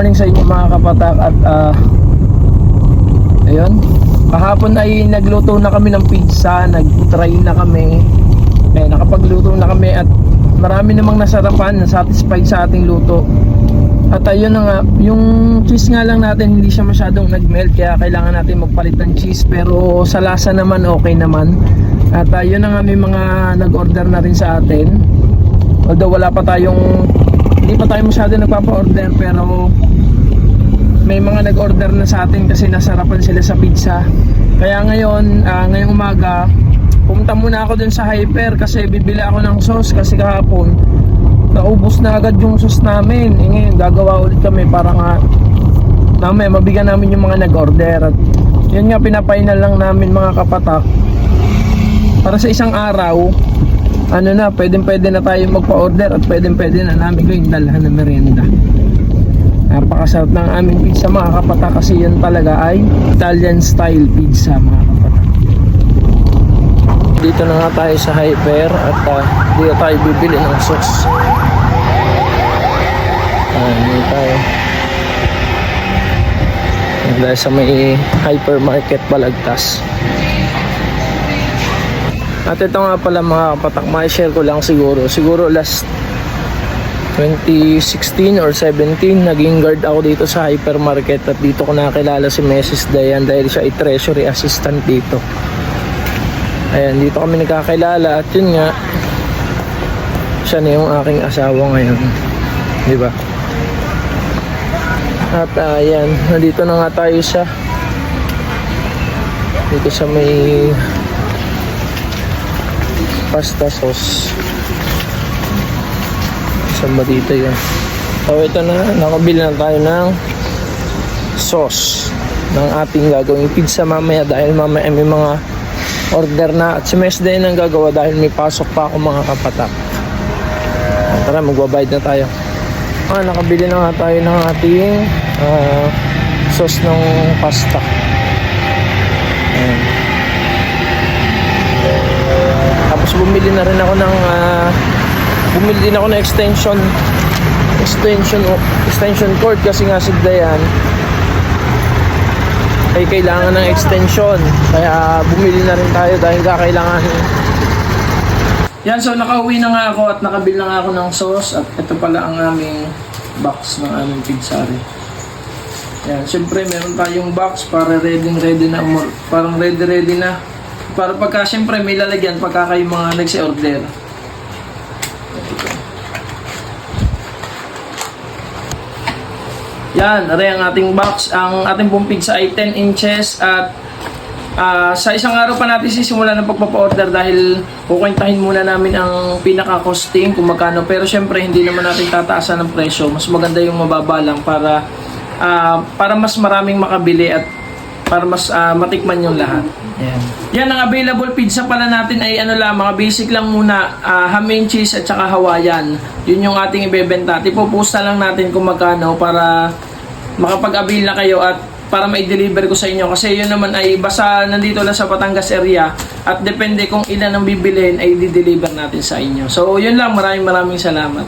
morning sa inyo mga kapatak at ah, ayun, kahapon ay nagluto na kami ng pizza, nag-try na kami, eh, nakapagluto na kami at marami namang nasarapan, satisfied sa ating luto. At ayun nga, yung cheese nga lang natin hindi siya masyadong nag-melt kaya kailangan natin magpalit ng cheese pero sa lasa naman okay naman. At ayun na nga may mga nag-order na rin sa atin. Although wala pa tayong hindi pa tayo masyado nagpapa-order pero may mga nag-order na sa atin kasi nasarapan sila sa pizza. Kaya ngayon, ah, ngayong umaga, pumunta muna ako dun sa Hyper kasi bibili ako ng sauce kasi kahapon naubos na agad yung sauce namin. Eh, ngayon, gagawa ulit kami para nga mamaya mabigyan namin yung mga nag-order. At yun nga, pinapainal lang namin mga kapatak. Para sa isang araw, ano na, pwedeng pwede na tayo magpa-order at pwedeng pwede na namin kayong dalhan ng merienda. Napakasarap ng aming pizza mga kapatak kasi yan talaga ay Italian style pizza mga kapatak. Dito na nga tayo sa Hyper at uh, dito tayo bibili ng sauce. Ayan, dito tayo. Dahil sa may hypermarket Balagtas. At ito nga pala mga kapatak, ma-share ko lang siguro. Siguro last 2016 or 17 naging guard ako dito sa hypermarket at dito ko nakilala si Mrs. Dayan dahil siya ay treasury assistant dito. Ayan, dito kami nagkakilala at yun nga, siya na yung aking asawa ngayon. Di ba? At ah, ayan, nandito na nga tayo sa dito sa may pasta sauce. Saan ba dito yun? So ito na, nakabili na tayo ng sauce ng ating gagawing pizza mamaya dahil mamaya may mga order na at si Mes din ang gagawa dahil may pasok pa ako mga kapatak. Tara, magbabayad na tayo. Ah, nakabili na nga tayo ng ating ah, sauce ng pasta. Ayan. Bumili na rin ako ng ah, bumili din ako ng extension extension extension cord kasi nga si Dayan ay kailangan ng extension. Kaya bumili na rin tayo dahil kakailangan. Yan so nakauwi na nga ako at nakabili na nga ako ng sauce at ito pala ang aming box ng aming pizzari yan syempre meron tayong box para ready ready na parang ready ready na para pagka syempre may lalagyan pagka kayo mga nagsi-order Yan, aray ang ating box. Ang ating pong pizza ay 10 inches at ah, sa isang araw pa natin sisimulan ng pagpapa-order dahil kukwentahin muna namin ang pinaka-costing kung magkano. Pero syempre hindi naman natin tataasan ng presyo. Mas maganda yung mababa lang para ah, para mas maraming makabili at para mas ah, matikman yung lahat. Yan. Yan ang available pizza pala natin ay ano lang, mga basic lang muna, ah, ham and cheese at saka Hawaiian. Yun yung ating ibebenta. Ipoposta lang natin kung magkano para makapag-avail na kayo at para ma-deliver ko sa inyo kasi yun naman ay basta nandito lang sa Batangas area at depende kung ilan ang bibilhin ay di-deliver natin sa inyo. So yun lang, maraming maraming salamat.